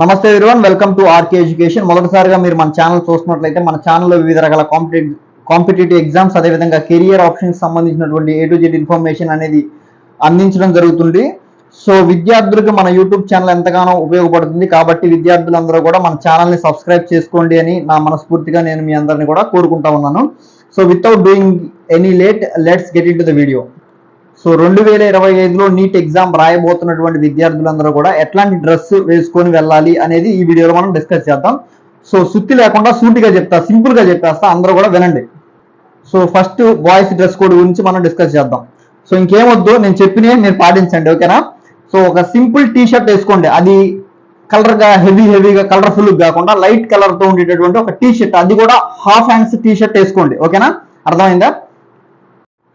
నమస్తే everyone welcome to RK education మొదటిసారిగా మీరు మన ఛానల్ చూస్తున్నట్లయితే మన ఛానల్లో వివిధ రకాల కాంపిటేటివ్ కాంపిటేటివ్ ఎగ్జామ్స్ అదేవిధంగా కెరియర్ ఆప్షన్స్ సంబంధించినటువంటి ఏ టు జెడ్ ఇన్ఫర్మేషన్ అనేది అందించడం జరుగుతుంది. సో విద్యార్థులకు మన యూట్యూబ్ ఛానల్ ఎంతగానో ఉపయోగపడుతుంది కాబట్టి విద్యార్థులందరూ కూడా మన ఛానల్ని సబ్స్క్రైబ్ చేసుకోండి అని నా మనస్ఫూర్తిగా నేను మీ అందరిని కూడా కోరుకుంటా ఉన్నాను. So without doing any late let's get into the video so రెండు వేల ఇరవై ఐదులో నీట్ ఎగ్జామ్ రాయబోతున్నటువంటి విద్యార్థులందరూ కూడా ఎట్లాంటి డ్రెస్ వేసుకొని వెళ్ళాలి అనేది ఈ వీడియోలో మనం డిస్కస్ చేద్దాం. సో సుత్తి లేకుండా సూటిగా చెప్తా సింపుల్గా చెప్పేస్తా అందరూ కూడా వినండి. So first boys dress code గురించి మనం డిస్కస్ చేద్దాం. సో ఇంకేమొద్దు నేను చెప్పినవి మీరు పాటించండి ఓకేనా? సో ఒక సింపుల్ టీ షర్ట్ వేసుకోండి. అది కలర్గా హెవీ హెవీగా కలర్ఫుల్ కాకుండా లైట్ కలర్తో ఉండేటటువంటి ఒక టీ షర్ట్ అది కూడా హాఫ్ హ్యాండ్స్ టీ షర్ట్ వేసుకోండి ఓకేనా? అర్థమైందా?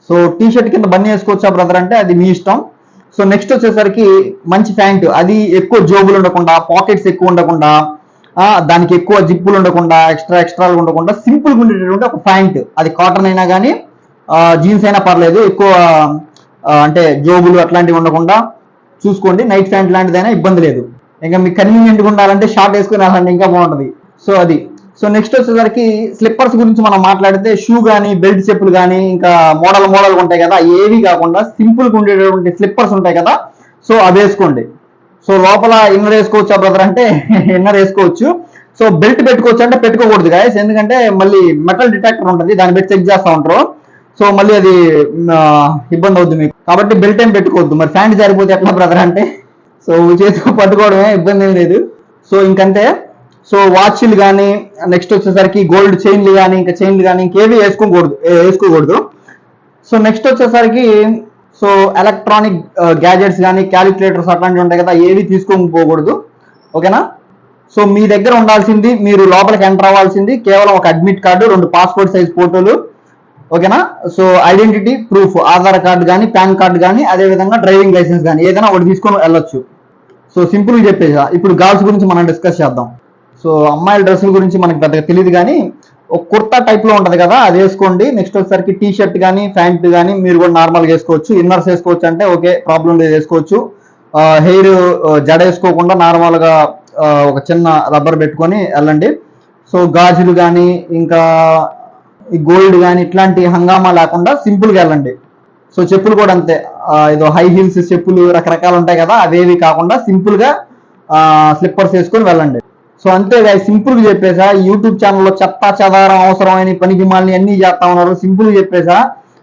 సో టీ షర్ట్ కింద బన్నీ వేసుకోవచ్చా బ్రదర్ అంటే అది మీ ఇష్టం. సో నెక్స్ట్ వచ్చేసరికి మంచి ప్యాంట్. అది ఎక్కువ జోబులు ఉండకుండా పాకెట్స్ ఎక్కువ ఉండకుండా దానికి ఎక్కువ జిప్పులు ఉండకుండా ఎక్స్ట్రా ఎక్స్ట్రాలు ఉండకుండా సింపుల్గా ఉండేటటువంటి ఒక ప్యాంట్. అది కాటన్ అయినా కానీ జీన్స్ అయినా పర్లేదు. ఎక్కువ అంటే జోబులు అట్లాంటివి ఉండకుండా చూసుకోండి. నైట్ ప్యాంట్ లాంటిదైనా ఇబ్బంది లేదు. ఇంకా మీకు కన్వీనియంట్గా ఉండాలంటే షార్ట్ వేసుకుని వెళ్ళండి ఇంకా బాగుంటుంది. సో అది. సో నెక్స్ట్ వచ్చేసరికి స్లిప్పర్స్ గురించి మనం మాట్లాడితే షూ కానీ బెల్ట్ చెప్పులు కానీ ఇంకా మోడల్ మోడల్ ఉంటాయి కదా ఏవి కాకుండా సింపుల్గా ఉండేటటువంటి స్లిప్పర్స్ ఉంటాయి కదా సో అవి వేసుకోండి. సో లోపల ఇన్నర్ వేసుకోవచ్చా బ్రదర్ అంటే ఇన్నర్ వేసుకోవచ్చు. సో బెల్ట్ పెట్టుకోవచ్చు అంటే పెట్టుకోకూడదు గాయస్ ఎందుకంటే మళ్ళీ మెటల్ డిటెక్టర్ ఉంటుంది దాన్ని పెట్టి చెక్ చేస్తూ ఉంటారు. సో మళ్ళీ అది ఇబ్బంది అవుతుంది మీకు. కాబట్టి బెల్ట్ ఏం పెట్టుకోవద్దు. మరి ఫ్యాంట్ జారిపోతే ఎట్లా బ్రదర్ అంటే సో చేతితో పట్టుకోవడమే ఇబ్బంది ఏం లేదు. సో ఇంకంతే. సో వాచ్లు కానీ నెక్స్ట్ వచ్చేసరికి గోల్డ్ చైన్లు కానీ ఇంకా చైన్లు కానీ ఇంకేవి వేసుకోకూడదు వేసుకోకూడదు. సో నెక్స్ట్ వచ్చేసరికి సో ఎలక్ట్రానిక్ గ్యాజెట్స్ కానీ క్యాలిక్యులేటర్స్ అట్లాంటివి ఉంటాయి కదా ఏవి తీసుకోని పోకూడదు. ఓకేనా? సో మీ దగ్గర ఉండాల్సింది మీరు లోపలికి ఎంటర్ అవ్వాల్సింది కేవలం ఒక అడ్మిట్ కార్డు రెండు పాస్పోర్ట్ సైజ్ ఫోటోలు ఓకేనా? So identity proof Aadhaar card కానీ పాన్ కార్డు కానీ అదే విధంగా డ్రైవింగ్ లైసెన్స్ కానీ ఏదైనా ఒకటి తీసుకొని వెళ్ళొచ్చు. సో సింపుల్గా చెప్పేసా. ఇప్పుడు గర్ల్స్ గురించి మనం డిస్కస్ చేద్దాం. సో అమ్మాయిల డ్రెస్సుల గురించి మనకి పెద్దగా తెలియదు కానీ ఒక కుర్తా టైప్లో ఉంటది కదా అది వేసుకోండి. నెక్స్ట్ వచ్చేసరికి టీ షర్ట్ కానీ ప్యాంట్ కానీ మీరు కూడా నార్మల్గా వేసుకోవచ్చు. ఇన్నర్స్ వేసుకోవచ్చు అంటే ఓకే ప్రాబ్లం లేదు వేసుకోవచ్చు. హెయిర్ జడ వేసుకోకుండా నార్మల్గా ఒక చిన్న రబ్బర్ పెట్టుకొని వెళ్ళండి. సో గాజులు కానీ ఇంకా ఈ గోల్డ్ కానీ ఇట్లాంటి హంగామా లేకుండా సింపుల్గా వెళ్ళండి. సో చెప్పులు కూడా అంతే. ఏదో హై హీల్స్ చెప్పులు రకరకాలు ఉంటాయి కదా అవేవి కాకుండా సింపుల్గా స్లిప్పర్స్ వేసుకొని వెళ్ళండి. సో అంతే సింపుల్గా చెప్పేసా. యూట్యూబ్ ఛానల్లో చెత్త చెదారం అవసరమైన పనికి మాలని అన్ని చేస్తా ఉన్నారు. సింపుల్గా చెప్పేసా.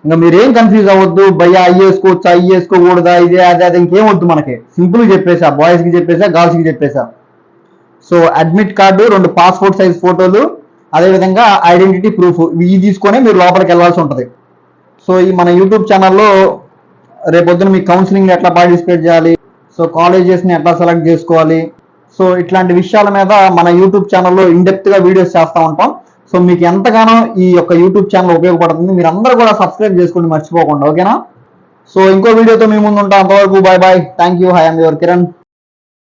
ఇంకా మీరేం కన్ఫ్యూజ్ అవ్వద్దు. భయ్యా అయ్యి వేసుకోవచ్చా అయ్యి వేసుకోకూడదా ఇదే అదే అదే ఇంకేం వద్దు మనకి. సింపుల్గా చెప్పేసా. బాయ్స్కి చెప్పేసా గర్ల్స్కి చెప్పేసా. సో అడ్మిట్ కార్డు రెండు పాస్పోర్ట్ సైజ్ ఫోటోలు అదేవిధంగా ఐడెంటిటీ ప్రూఫ్ ఇవి తీసుకొని మీరు లోపలికి వెళ్ళాల్సి ఉంటుంది. సో ఈ మన యూట్యూబ్ ఛానల్లో రేపొద్దున మీ కౌన్సిలింగ్ ఎట్లా పార్టిసిపేట్ చేయాలి? సో కాలేజెస్ని ఎట్లా సెలెక్ట్ చేసుకోవాలి? సో ఇట్లాంటి విషయాల మీద మన యూట్యూబ్ ఛానల్లో గా వీడియోస్ చేస్తూ ఉంటాం. సో మీకు ఎంతగానో ఈ యొక్క యూట్యూబ్ ఛానల్ ఉపయోగపడుతుంది. మీరు అందరూ కూడా సబ్స్క్రైబ్ చేసుకోండి మర్చిపోకుండా. ఓకేనా? సో ఇంకో వీడియోతో మీ ముందు ఉంటాం. అంతవరకు bye bye thank you I am your Kiran